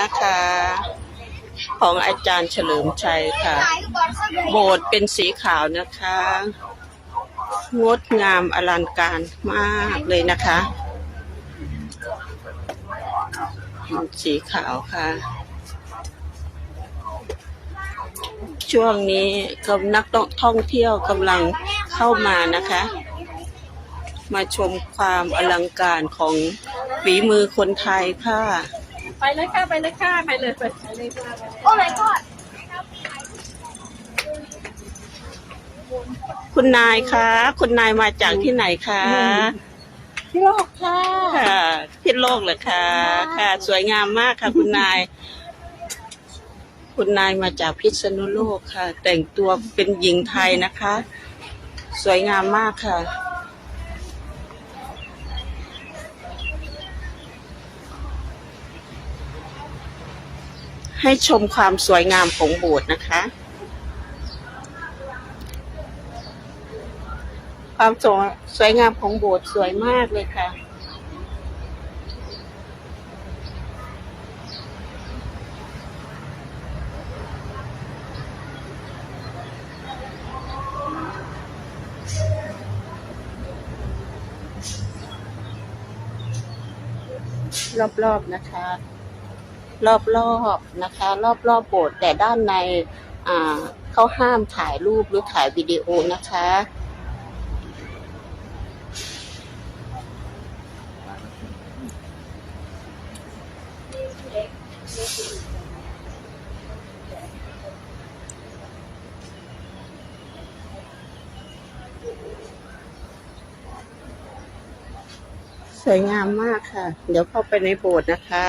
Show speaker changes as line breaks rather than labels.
นะคะ ของอาจารย์เฉลิมชัยค่ะ โบสถ์เป็นสีขาวนะคะ งดงามอลังการมากเลยนะคะ สีขาวค่ะ ช่วงนี้กำนักท่องเที่ยวกำลังเข้ามานะคะ มาชมความอลังการของฝีมือคนไทยค่ะ
ไปเลยค่ะ ไปเลยค่ะ ไปเลยไปเลยค่ะ
โอ้ my god
คุณนายคะ คุณนายมาจากที่ไหนคะ
พี่โลกค่ะ
ค่ะพิษโลกเหรอคะค่ะ สวยงามมากค่ะ คุณนาย คุณนายมาจากพิษณุโลกค่ะ แต่งตัวเป็นหญิงไทยนะคะ สวยงามมากค่ะ ให้ชมความสวยงามของโบสถ์นะคะ ความสวยสวยงามของโบสถ์สวยมากเลยค่ะ รอบๆนะคะ รอบๆนะคะ รอบๆโบสถ์แต่ด้านในเขาห้ามถ่ายรูปหรือถ่ายวิดีโอนะคะ สวยงามมากค่ะ เดี๋ยวเข้าไปในโบสถ์นะคะ